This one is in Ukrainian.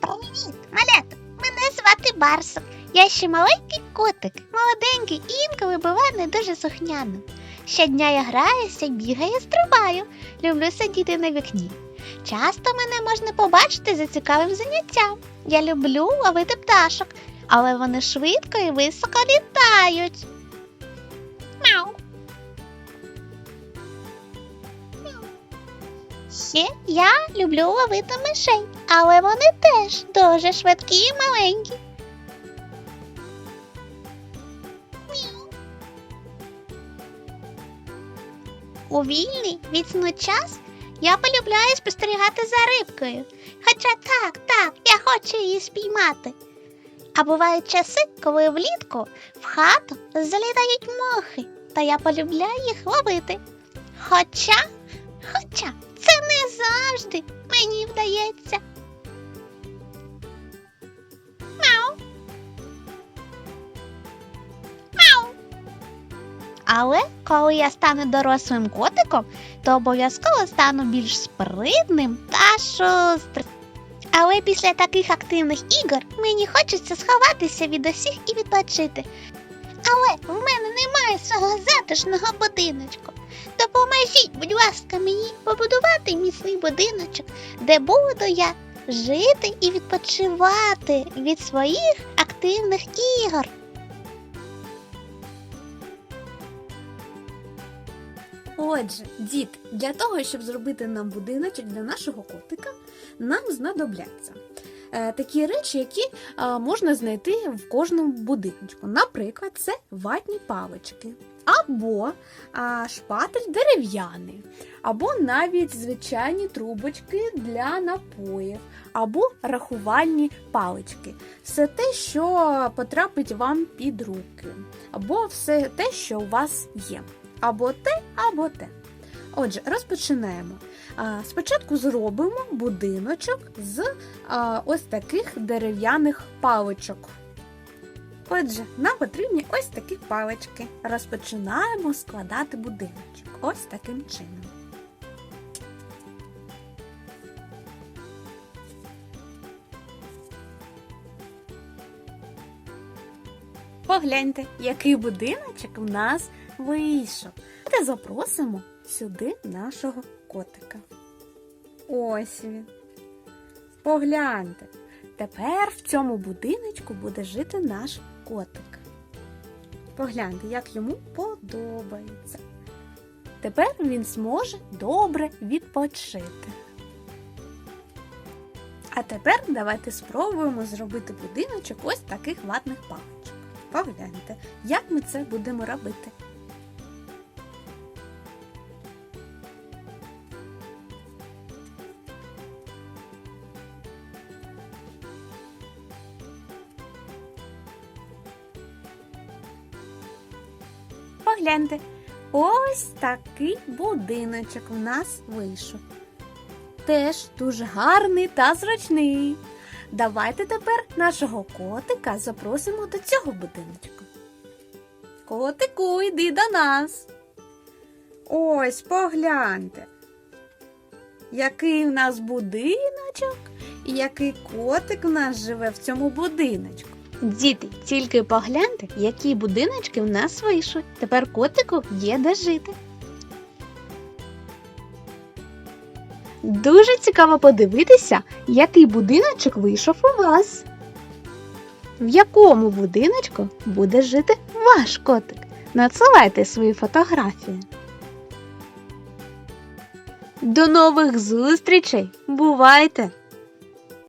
Привіт, малята! Мене звати Барсик. Я ще маленький котик, молоденький і інколи буває не дуже сухняним. Щодня я граюся, бігаю, стрибаю, люблю сидіти на вікні. Часто мене можна побачити за цікавим заняттям. Я люблю ловити пташок, але вони швидко і високо літають. Мяу. Ще я люблю ловити мишей, але вони теж дуже швидкі і маленькі. У вільний від сну час я полюбляю спостерігати за рибкою. Хоча так, так, я хочу її спіймати. А бувають часи, коли влітку в хату залітають мохи, та я полюбляю їх ловити. Хоча, хоча завжди мені вдається. Мяу. Мяу. Але коли я стану дорослим котиком, то обов'язково стану більш спритним та шустрим. Але після таких активних ігор мені хочеться сховатися від усіх і відпочити. Але в мене немає свого затишного будиночку. Допоможіть, будь ласка, мені побудувати міцний будиночок, де буду я жити і відпочивати від своїх активних ігор. Отже, діти, для того, щоб зробити нам будиночок для нашого котика, нам знадобляться такі речі, які е, можна знайти в кожному будиночку. Наприклад, це ватні палички, або шпатель дерев'яний, або навіть звичайні трубочки для напоїв, або рахувальні палички. Все те, що потрапить вам під руки, або все те, що у вас є. Або те, або те. Отже, розпочинаємо. Спочатку зробимо будиночок з ось таких дерев'яних паличок. Отже, нам потрібні ось такі палички. Розпочинаємо складати будиночок. Ось таким чином. Погляньте, який будиночок в нас вийшов. Та запросимо сюди нашого котика. Ось він. Погляньте. Тепер в цьому будиночку буде жити наш котик. Погляньте, як йому подобається. Тепер він зможе добре відпочити. А тепер давайте спробуємо зробити будиночок ось таких ватних паличок. Погляньте, як ми це будемо робити. Погляньте, ось такий будиночок в нас вийшов. Теж дуже гарний та зручний. Давайте тепер нашого котика запросимо до цього будиночку. Котику, йди до нас. Ось погляньте. Який в нас будиночок і який котик у нас живе в цьому будиночку. Діти, тільки погляньте, які будиночки в нас вийшли. Тепер котику є де жити. Дуже цікаво подивитися, який будиночок вийшов у вас. В якому будиночку буде жити ваш котик? Надсилайте свої фотографії. До нових зустрічей! Бувайте!